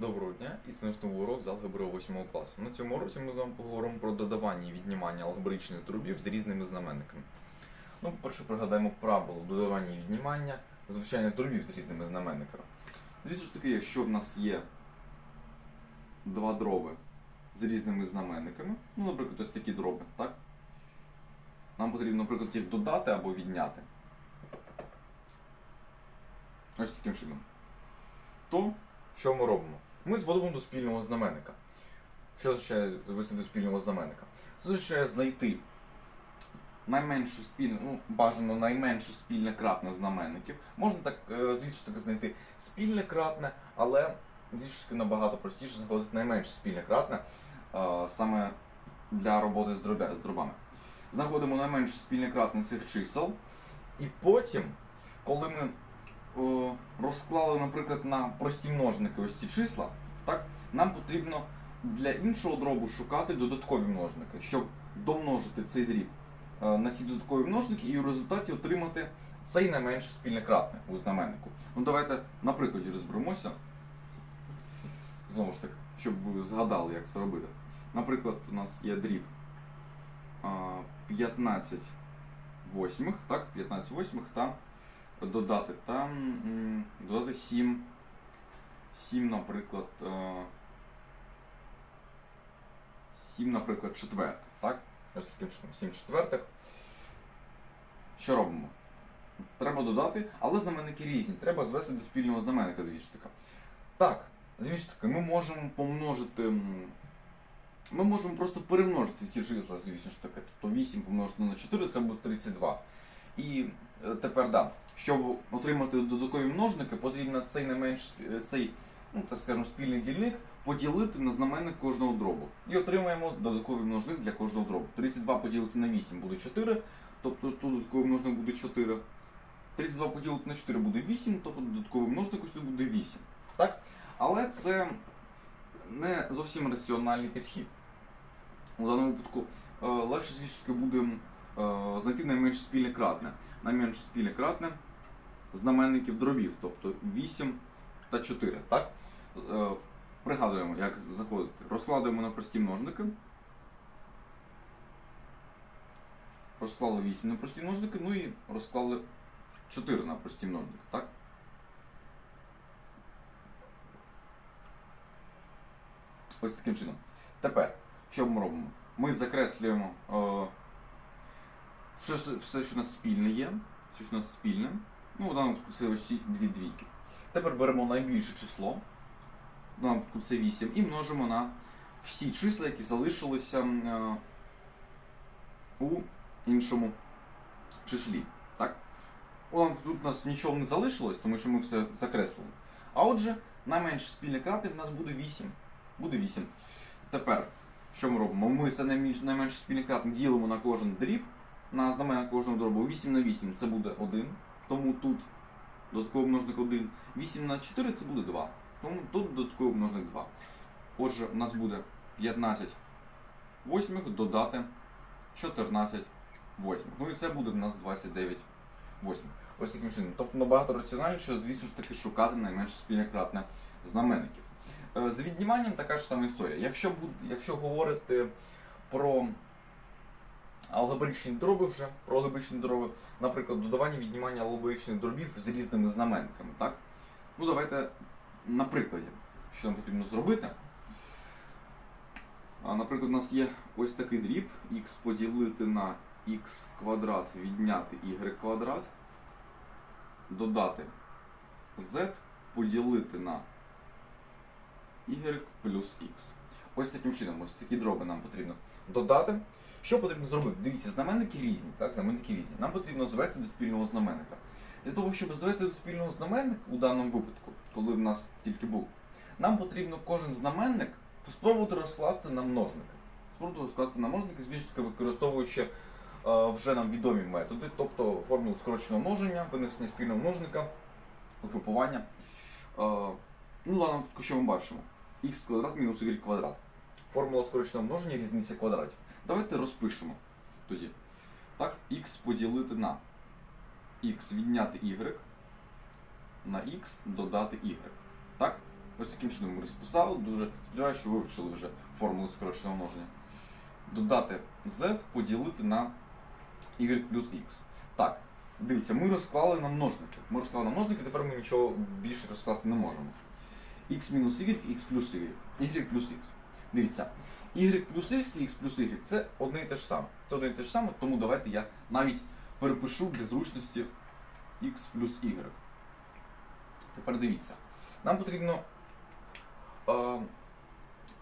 Доброго дня і це наш новий урок з алгебри 8 класу. На цьому уроці ми з вами поговоримо про додавання і віднімання алгебричних дробів з різними знаменниками. Ну, по-перше, пригадаємо правило додавання і віднімання звичайних дробів з різними знаменниками. Звісно ж таки, якщо в нас є два дроби з різними знаменниками, ну, наприклад, ось такі дроби, так? Нам потрібно, наприклад, їх додати або відняти. Ось таким чином. То що ми робимо? Ми зводимо до спільного знаменника. Що означає звести до спільного знаменника? Це означає знайти найменше спільне, ну, бажано найменше спільне кратне знаменників. Можна так, е, звісно таки, знайти спільне кратне, але звісно ж таки набагато простіше знаходити найменше спільне кратне е, саме для роботи з, дробами. Знаходимо найменше спільне кратне цих чисел, і потім, коли ми о, розклали, наприклад, на прості множники ось ці числа, так, нам потрібно для іншого дробу шукати додаткові множники, щоб домножити цей дріб е, на ці додаткові множники і в результаті отримати цей найменше спільне кратне у знаменнику. Ну давайте на прикладі розберемося. Знову ж таки, щоб ви згадали, як це робити. Наприклад, у нас є дріб а, 15 восьмих, так, 15 восьмих та додати там додати 7, 7, наприклад, е, 7, наприклад, четвертих, так? Ось таким чином, 7 четвертих. Що робимо? Треба додати, але знаменники різні. Треба звести до спільного знаменника, таки. Так, звісно таки, ми можемо помножити. Ми можемо просто перемножити ці числа, звісно ж таки. Тобто 8 помножити на 4 це буде 32. І е, тепер да, щоб отримати додаткові множники, потрібно цей не менш е, цей, ну так скажемо, спільний дільник поділити на знаменник кожного дробу. І отримаємо додатковий множник для кожного дробу. 32 поділити на 8 буде 4, тобто тут додатковий множник буде 4. 32 поділити на 4 буде 8, тобто додатковий множник ось тут буде 8. Так? Але це не зовсім раціональний підхід. У даному випадку е, легше, звісно, таки буде е, знайти найменш спільне кратне. Найменш спільне кратне знаменників дробів, тобто 8 та 4. Так? Е, Пригадуємо, як заходити. Розкладуємо на прості множники. Розклали 8 на прості множники, ну і розклали 4 на прості множники, так? Ось таким чином. Тепер, що ми робимо? Ми закреслюємо е, все, все, що у нас спільне є, все, що у нас спільне. Ну, в даному випадку дві двійки. Тепер беремо найбільше число, в даному випадку це 8, і множимо на всі числа, які залишилися е, у іншому числі. Так? О, Тут у нас нічого не залишилось, тому що ми все закреслили. А отже, найменше спільне кратне в нас буде 8. Буде 8. Тепер, що ми робимо? Ми це найменше, спільне кратне ділимо на кожен дріб, на знаменник кожного дробу. 8 на 8 це буде 1, тому тут додатковий множник 1. 8 на 4 це буде 2. Тому тут додатковий множник 2. Отже, у нас буде 15 восьмих додати 14 восьмих. Ну і це буде в нас 29 восьмих. Ось таким чином. Тобто набагато раціональніше, звісно ж таки, шукати найменше спільне кратне знаменників. Е, З відніманням така ж сама історія. Якщо, якщо говорити про алгебричні дроби вже, про алгебричні дроби, наприклад, додавання віднімання алгебричних дробів з різними знаменниками, так? Ну давайте на прикладі, що нам потрібно зробити. А, Наприклад, у нас є ось такий дріб x поділити на x квадрат відняти y квадрат, додати z поділити на y плюс x. Ось таким чином, ось такі дроби нам потрібно додати. Що потрібно зробити? Дивіться, знаменники різні, так, знаменники різні. Нам потрібно звести до спільного знаменника. Для того, щоб звести до спільного знаменника у даному випадку, коли в нас тільки був, нам потрібно кожен знаменник спробувати розкласти на множники. Спробувати розкласти на множники, звісно, використовуючи е, вже нам відомі методи, тобто формулу скороченого множення, винесення спільного множника, групування. Е, ну, випадку, що ми бачимо? х квадрат мінус y квадрат. Формула скороченого множення різниця квадратів. Давайте розпишемо тоді. Так, х поділити на х відняти y на х додати y. Так? Ось таким чином ми розписали. Дуже сподіваюся, що ви вивчили вже формулу скороченого множення. Додати z поділити на y плюс x. Так, дивіться, ми розклали на множники. Ми розклали на множники, тепер ми нічого більше розкласти не можемо. x мінус y, x плюс y, y плюс x. Дивіться, y плюс x і x плюс y це одне і те ж саме. Це одне і те ж саме, тому давайте я навіть перепишу для зручності x плюс y. Тепер дивіться. Нам потрібно е,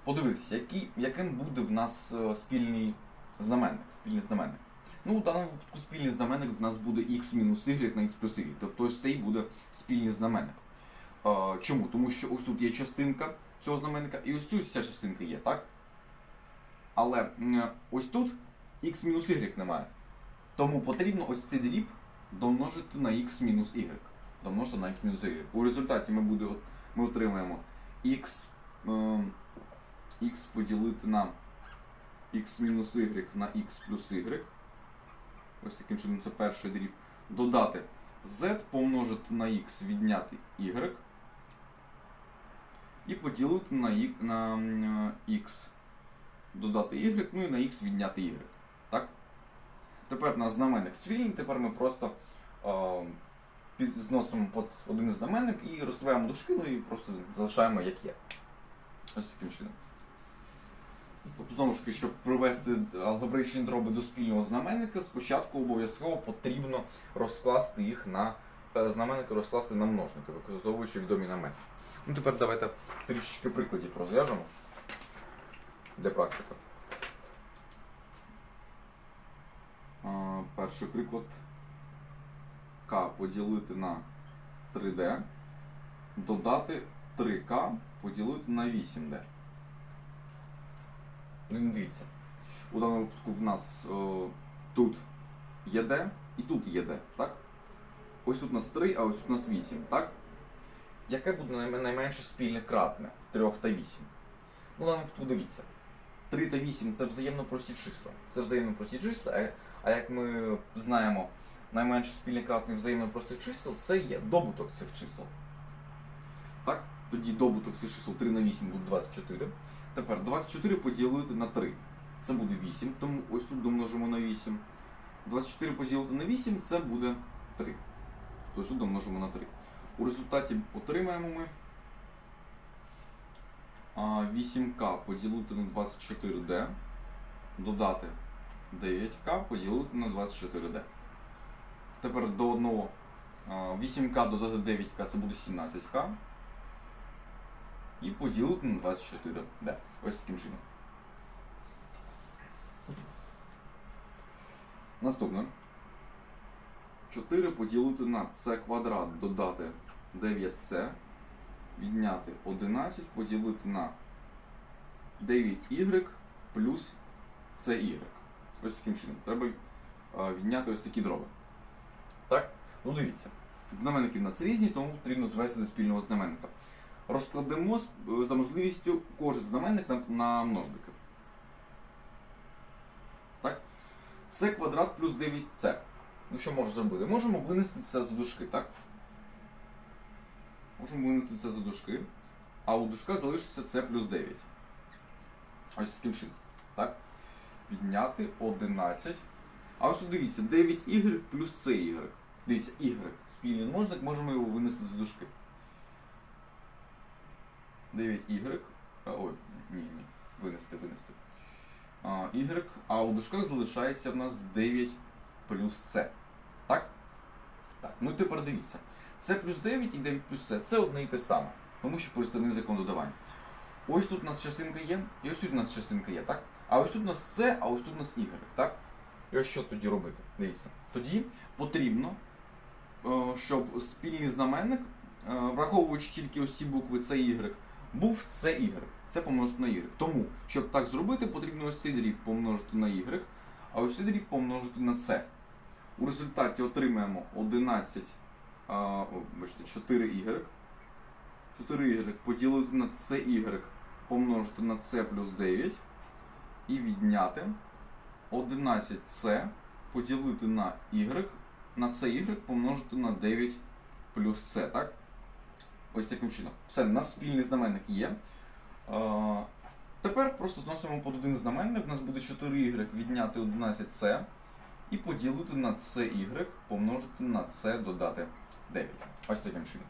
подивитися, який, яким буде в нас е, спільний знаменник. Спільний знаменник. Ну, в даному випадку спільний знаменник в нас буде x мінус y на x плюс y. Тобто ось цей буде спільний знаменник. Е, чому? Тому що ось тут є частинка цього знаменника, і ось тут ця частинка є, так? Але ось тут x мінус y немає. Тому потрібно ось цей дріб домножити на x мінус y. Домножити на x мінус y. У результаті ми, буде, ми отримаємо x, x поділити на x мінус y на x плюс y. Ось таким чином це перший дріб. Додати z помножити на x відняти y. І поділити на, на x. Додати y, ну і на x відняти y. Так? Тепер у нас знаменник спільний, тепер ми просто е, під, зносимо під один знаменник і розкриваємо дужки, ну і просто залишаємо як є. Ось таким чином. Тобто, знову ж таки, щоб привести алгебраїчні дроби до спільного знаменника, спочатку обов'язково потрібно розкласти їх на е, знаменники розкласти на множники, використовуючи відомі намети. Ну тепер давайте трішечки прикладів розв'яжемо для практики. Перший приклад К поділити на 3D, додати 3К поділити на 8D. Ну, дивіться. У даному випадку в нас о, тут є D і тут є D, так? Ось тут у нас 3, а ось тут у нас 8, так? Яке буде найменше спільне кратне 3 та 8? Ну, даному випадку дивіться. 3 та 8 це взаємно прості числа. Це взаємно прості числа, а як ми знаємо, найменше спільне кратне взаємно простих чисел це є добуток цих чисел. Так? Тоді добуток цих чисел 3 на 8 буде 24. Тепер 24 поділити на 3. Це буде 8, тому ось тут домножимо на 8. 24 поділити на 8 це буде 3. Тобто тут домножимо на 3. У результаті отримаємо ми 8К поділити на 24D, додати 9К поділити на 24D. Тепер до одного 8К додати 9К це буде 17К. І поділити на 24D. Ось таким чином. Наступне. 4 поділити на c квадрат додати 9c, відняти 11, поділити на 9y плюс cy. Ось таким чином. Треба відняти ось такі дроби. Так? Ну дивіться. Знаменники в нас різні, тому потрібно звести до спільного знаменника. Розкладемо е, за можливістю кожен знаменник на, на множники. Так? c квадрат плюс 9c. Ну що можна зробити? Можемо винести це за дужки, так? Можемо винести це за дужки, а у дужках залишиться c плюс 9. Ось таким чином. Так? Підняти 11. А ось дивіться, 9y плюс CY. Дивіться, y. Спільний множник, можемо його винести за дужки. 9y. Ой, ні, ні. Винести, винести. Y, а у дужках залишається в нас 9 плюс c. Так? Ну тепер дивіться. c плюс 9 і 9 плюс c це одне і те саме. Тому що представник закон додавання. Ось тут у нас частинка є, і ось тут у нас частинка є, так? А ось тут у нас c, а ось тут у нас y, так? І ось що тоді робити? Дивіться. Тоді потрібно, е, щоб спільний знаменник, е, враховуючи тільки ось ці букви C і Y, був CY. Це помножити на Y. Тому, щоб так зробити, потрібно ось цей дріб помножити на Y, а ось цей дріб помножити на C. У результаті отримаємо 11, а, бачите, 4y. 4y поділити на CY помножити на C плюс 9 і відняти 11c поділити на y, на CY помножити на 9 плюс C, так? Ось таким чином. Все, у нас спільний знаменник є. Тепер просто зносимо під один знаменник. У нас буде 4y відняти 11c і поділити на наcy помножити на c додати 9. Ось таким чином.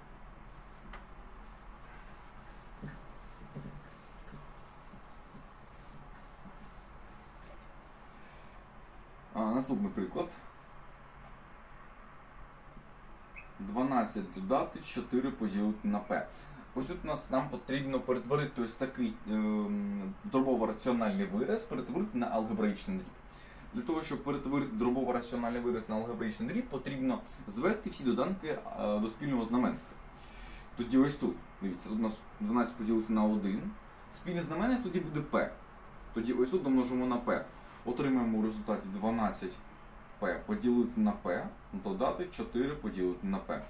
А, наступний приклад. 12 додати 4 поділити на p. Ось тут нас нам потрібно перетворити ось такий ем, дробово-раціональний вираз, перетворити на алгебраїчний дріб. Для того, щоб перетворити дробово-раціональний вираз на алгебраїчний дріб, потрібно звести всі доданки е, до спільного знаменника. Тоді ось тут, дивіться, тут у нас 12 поділити на 1. Спільний знаменник тоді буде p. Тоді ось тут домножимо на p. Отримаємо у результаті 12p поділити на p, додати 4 поділити на p.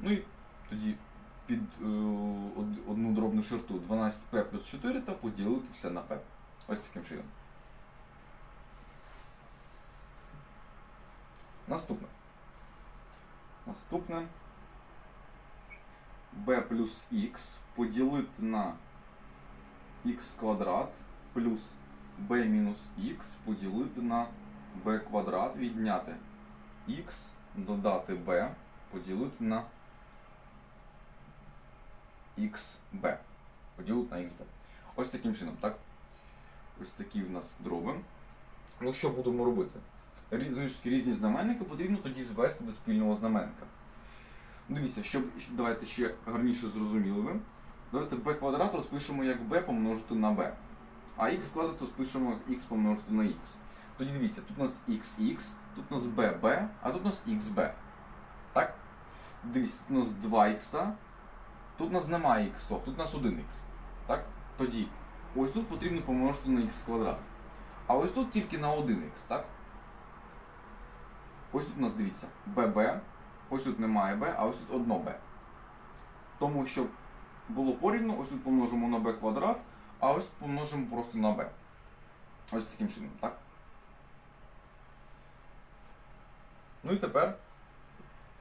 Ну і тоді під е, одну дробну черту 12p плюс 4 та поділити все на p. Ось таким чином. Наступне. Наступне. b плюс x поділити на x квадрат плюс b мінус x поділити на b квадрат відняти x додати b поділити на xb. Поділити на xb. Ось таким чином, так? Ось такі в нас дроби. Ну що будемо робити? Знову різні знаменники потрібно тоді звести до спільного знаменника. Ну, Дивіться, щоб давайте ще гарніше зрозуміли ви. Давайте b квадрат розпишемо як b помножити на b. А x квадрат розпишемо як x помножити на x. Тоді дивіться, тут у нас xx, тут у нас bb, а тут у нас xb. Так? Дивіться, тут у нас 2х, тут у нас немає x, тут у нас 1х. Так? Тоді ось тут потрібно помножити на x квадрат. А ось тут тільки на 1х, так? Ось тут у нас дивіться bb, ось тут немає b, а ось тут одно b. Тому щоб було порівну, ось тут помножимо на b квадрат, а ось тут помножимо просто на b. Ось таким чином, так? Ну і тепер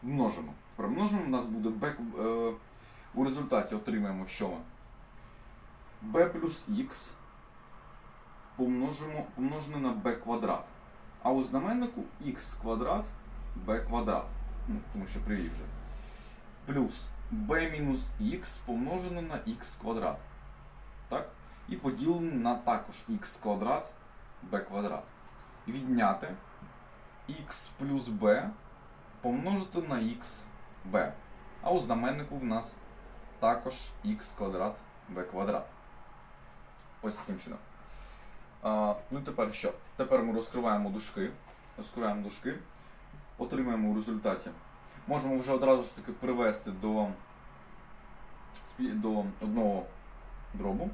множимо. Тепер множимо, у нас буде b, е, у результаті отримаємо що b плюс помножимо, помножене на b квадрат. А у знаменнику x квадрат b квадрат. Ну, тому що привів вже. Плюс b мінус x помножене на x квадрат. Так? І поділене на також x квадрат b квадрат. Відняти x плюс b помножити на xb. А у знаменнику в нас також x квадрат b квадрат. Ось таким чином. А, ну тепер що? Тепер ми розкриваємо дужки. Розкриваємо дужки. Отримаємо у результаті. Можемо вже одразу ж таки привести до, до одного дробу,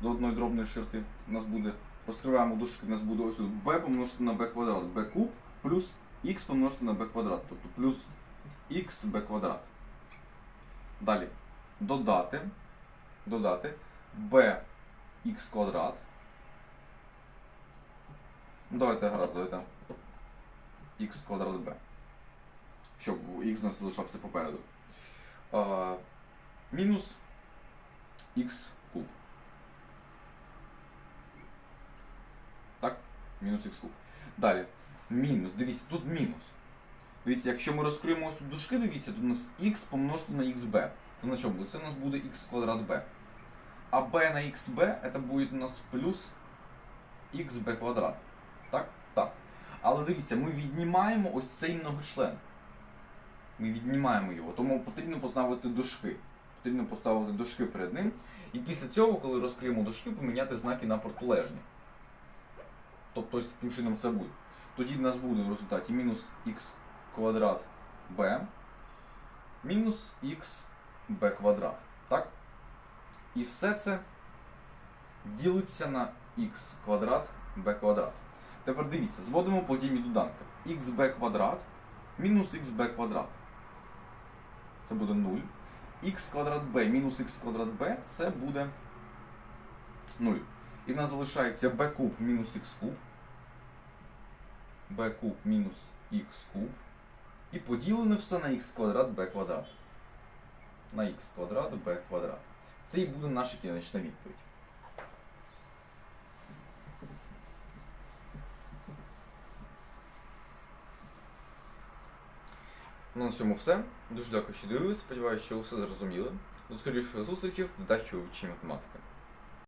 до одної дробної черти. У нас буде, розкриваємо дужки, у нас буде ось тут b помножити на b квадрат, b куб плюс x помножити на b квадрат, тобто плюс x b квадрат. Далі додати, додати b x квадрат. Ну, давайте гаразд, давайте x квадрат b. Щоб x нас залишався попереду. А, мінус x куб. Так? Мінус x куб. Далі. Мінус. Дивіться, тут мінус. Дивіться, якщо ми розкриємо ось тут дужки, дивіться, тут у нас x помножити на xb. Це на що буде? Це у нас буде x квадрат b. А b на xb это будет у нас плюс xb квадрат. Так? Так. Але дивіться, ми віднімаємо ось цей многочлен. Ми віднімаємо його, тому потрібно поставити дужки. Потрібно поставити дужки перед ним. І після цього, коли розкриємо дужки, поміняти знаки на протилежні. Тобто ось таким чином це буде. Тоді в нас буде в результаті мінус х квадрат b мінус х b квадрат. Так? І все це ділиться на х квадрат b квадрат. Тепер дивіться, зводимо подібні доданки. xb квадрат мінус xb квадрат. Це буде 0. х квадрат b мінус х квадрат b це буде 0. І в нас залишається b куб мінус х куб. b куб мінус х куб. І поділене все на х квадрат b квадрат. на х квадрат b квадрат. Це і буде наша кінечна відповідь. Ну, на цьому все. Дуже дякую, що дивилися. Сподіваюся, що все зрозуміли. До скоріших зустрічей в дачі вивченні математики.